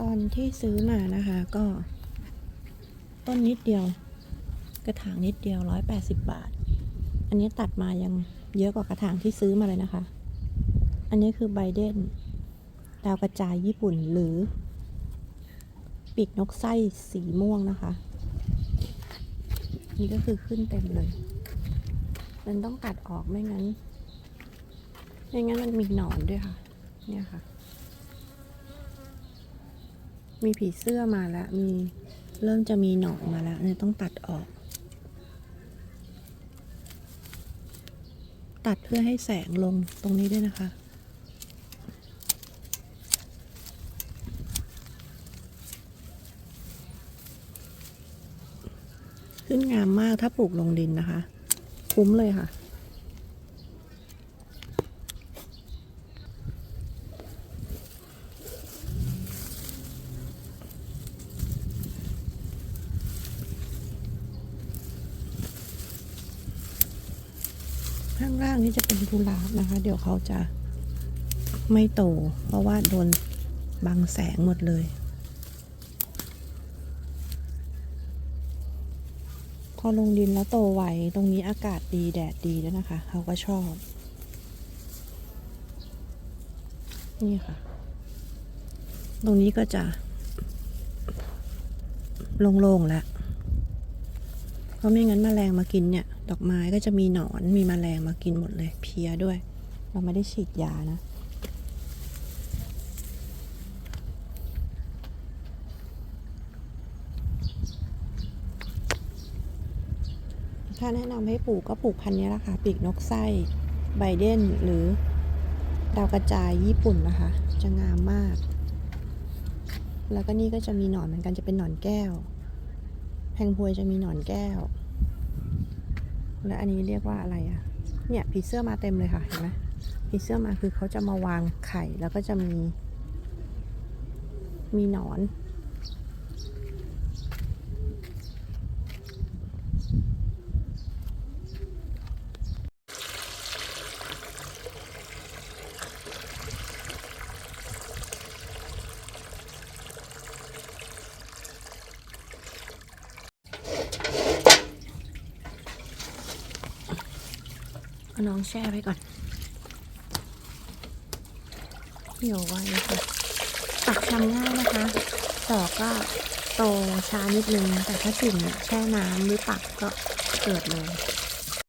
ตอนที่ซื้อมานะคะก็ ต้นนิดเดียว กระถางนิดเดียวร้อยแปดสิบบาท อันนี้ตัดมายังเยอะกว่ากระถางที่ซื้อมาเลยนะคะ อันนี้คือไบเดนดาวกระจายญี่ปุ่นหรือ ปีกนกไส้สีม่วงนะคะ นี่ก็คือขึ้นเต็มเลย มันต้องตัดออกไม่งั้นไม่งั้นมันมีหนอนด้วยค่ะ เนี่ยค่ะ มีผีเสื้อมาแล้ว มีเริ่มจะมีหนอนมาแล้วเนี่ยต้องตัดออก ตัดเพื่อให้แสงลงตรงนี้ด้วยนะคะ ขึ้นงามมากถ้าปลูกลงดินนะคะ คุ้มเลยค่ะ ข้างล่างนี่จะเป็นกุหลาบนะคะ เดี๋ยวเขาจะไม่โต เพราะว่าโดนบังแสงหมดเลย พอลงดินแล้วโตไวตรงนี้อากาศดีแดดดีด้วยนะคะ เขาก็ชอบ นี่ค่ะ ตรงนี้ก็จะโล่งๆแล้ว ราะไม่งั้นแมลงมากินเนี่ย ดอกไม้ก็จะมีหนอนมีแมลงมากินหมดเลย เพียด้วย เราไม่ได้ฉีดยานะ ถ้าแนะนำให้ปลูกก็ปลูกพันธุ์นี้ละค่ะ ปีกนกไส้ไบเดนหรือดาวกระจายญี่ปุ่นนะคะ จะงามมาก แล้วก็นี่ก็จะมีหนอนเหมือนกันจะเป็นหนอนแก้ว แพงพวยจะมีหนอนแก้ว และอันนี้เรียกว่าอะไรอะเนี่ยผีเสื้อมาเต็มเลยค่ะ เห็นไหมผีเสื้อมาคือเขาจะมาวางไข่แล้วก็จะมี มีหนอน เอาน้องแช่ไว้ก่อนเหี่ยวไว้ค่ะตักชำง่ายนะคะดอกก็โตช้านิดนึง แต่ถ้ากิ่งเนี่ยแช่น้ำหรือปักก็เกิดเลย